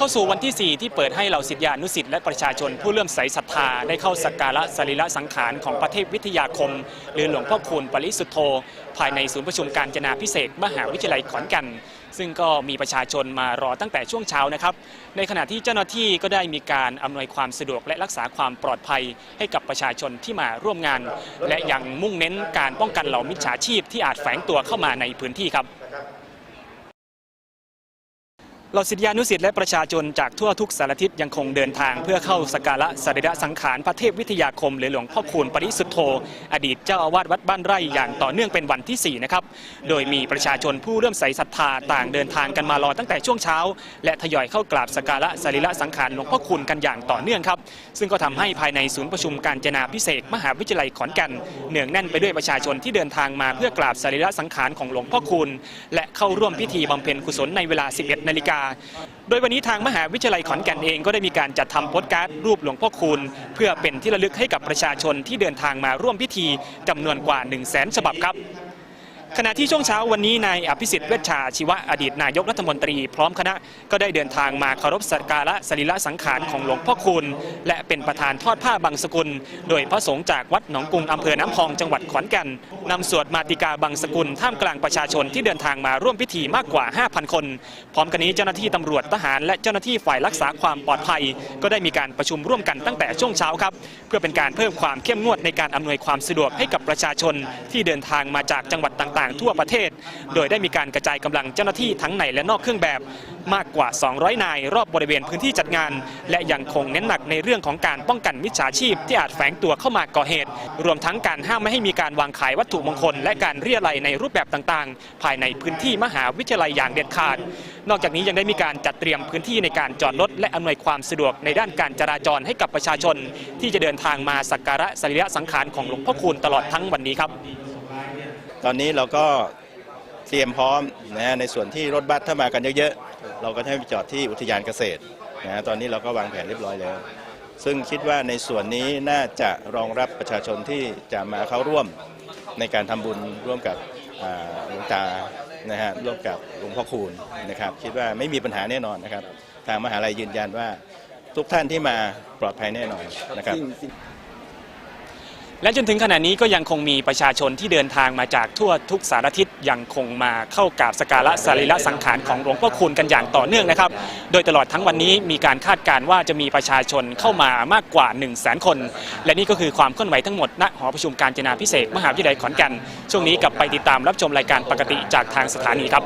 เข้าสู่วันที่ 4 ที่เปิดให้เหล่าศิษยานุศิษย์และประชาชนผู้เลื่อมใสศรัทธาได้เข้าสักการะสรีระสังขารของพระเทพวิทยาคม หรือหลวงพ่อคูณปริสุทธโธ ภายในศูนย์ประชุมการจนาพิเศษมหาวิทยาลัยขอนแก่นซึ่งก็มีประชาชนมารอตั้งแต่ช่วงเช้านะครับ ในขณะที่เจ้าหน้าที่ก็ได้มีการอำนวยความสะดวกและรักษาความปลอดภัยให้กับประชาชนที่มาร่วมงาน และยังมุ่งเน้นการป้องกันเหล่ามิจฉาชีพที่อาจแฝงตัวเข้ามาในพื้นที่ครับ เหล่าศิษยานุศิษย์และประชาชนจากทั่วทุกสารทิศยังคงเดินทางเพื่อเข้าสการะสรีระสังขารพระเทพวิทยาคมหรือหลวงพ่อคูณปริสุทธโธ อดีตเจ้าอาวาสวัดบ้านไร่อย่างต่อเนื่องเป็นวันที่ 4 นะครับ โดยมีประชาชนผู้เริ่อมใสศรัทธาต่างเดินทางกันมารอตั้งแต่ช่วงเช้า และทยอยเข้ากราบสการะสรีระสังขารหลวงพ่อคูณกันอย่างต่อเนื่องครับ ซึ่งก็ทำให้ภายในศูนย์ประชุมการจนาพิเศษมหาวิทยาลัยขอนแก่นเนืองแน่นไปด้วยประชาชนที่เดินทางมาเพื่อกราบสรีระสังขารของหลวงพ่อคูณและเข้าร่วมพิธีบำเพ็ญกุศลในเวลา 11 นาฬิกาโดยวันนี้ทางมหาวิทยาลัยขอนแก่นเองก็ได้มีการจัดทำโปสการ์ดรูปหลวงพ่อคูณ เพื่อเป็นที่ระลึกให้กับประชาชนที่เดินทางมาร่วมพิธีจำนวนกว่า 1 0 0 0 0แสนฉบับครับ ขณะที่ช่วงเช้าวันนี้นายอภิสิทธิ์เวชชาชีวะอดีตนายกรัฐมนตรี พร้อมคณะก็ได้เดินทางมาเคารพสักการะสรีระสังขารของหลวงพ่อคูณและเป็นประธานทอดผ้าบางสกุล โดยพระสงฆ์จากวัดหนองกุงอำเภอน้ำพองจังหวัดขอนแก่นนำสวดมาติกาบางสกุลท่ามกลางประชาชนที่เดินทางมาร่วมพิธีมากกว่า 5,000 คน พร้อมกันนี้เจ้าหน้าที่ตำรวจทหาร และเจ้าหน้าที่ฝ่ายรักษาความปลอดภัย ก็ได้มีการประชุมร่วมกันตั้งแต่ช่วงเช้าครับ เพื่อเป็นการเพิ่มความเข้มงวดในการอำนวยความสะดวกให้กับประชาชนที่เดินทางมาจากจังหวัดต่างๆ ทั่วประเทศ โดยได้มีการกระจายกำลังเจ้าหน้าที่ทั้งในและนอกเครื่องแบบมากกว่า 200 นาย รอบบริเวณพื้นที่จัดงาน และยังคงเน้นหนักในเรื่องของการป้องกันมิจฉาชีพที่อาจแฝงตัวเข้ามาก่อเหตุ รวมทั้งการห้ามไม่ให้มีการวางขายวัตถุมงคล และการเรียรัยในรูปแบบต่างๆ ภายในพื้นที่มหาวิทยาลัยอย่างเด็ดขาด นอกจากนี้ยังได้มีการจัดเตรียมพื้นที่ในการจอดรถและอำนวยความสะดวกในด้านการจราจรให้กับประชาชน ที่จะเดินทางมาสักการะสรีระสังขารของหลวงพ่อคูณตลอดทั้งวันนี้ครับ ตอนนี้เราก็เตรียมพร้อมนะในส่วนที่รถบัสถ้ามากันเยอะๆ เราก็จะให้ไปจอดที่อุทยานเกษตรนะตอนนี้เราก็วางแผนเรียบร้อยแล้ว ซึ่งคิดว่าในส่วนนี้น่าจะรองรับประชาชนที่จะมาเข้าร่วมในการทำบุญร่วมกับหลวงตานะฮะร่วมกับหลวงพ่อคูณนะครับคิดว่าไม่มีปัญหาแน่นอนนะครับ ทางมหาลัยยืนยันว่าทุกท่านที่มาปลอดภัยแน่นอนนะครับ และจนถึงขณะนี้ก็ยังคงมีประชาชนที่เดินทางมาจากทั่วทุกสารทิศยังคงมาเข้ากราบสการะสรีระสังขารของหลวงพ่อคูณกันอย่างต่อเนื่องนะครับ โดยตลอดทั้งวันนี้มีการคาดการณ์ว่าจะมีประชาชนเข้ามามากกว่า 1 0 0 0 0แสนคน และนี่ก็คือความเคลื่อนไหวทั้งหมดณหอประชุมการจนาพิเศษมหาวิทยาลัยขอนแก่นช่วงนี้กลับไปติดตามรับชมรายการปกติจากทางสถานีครับ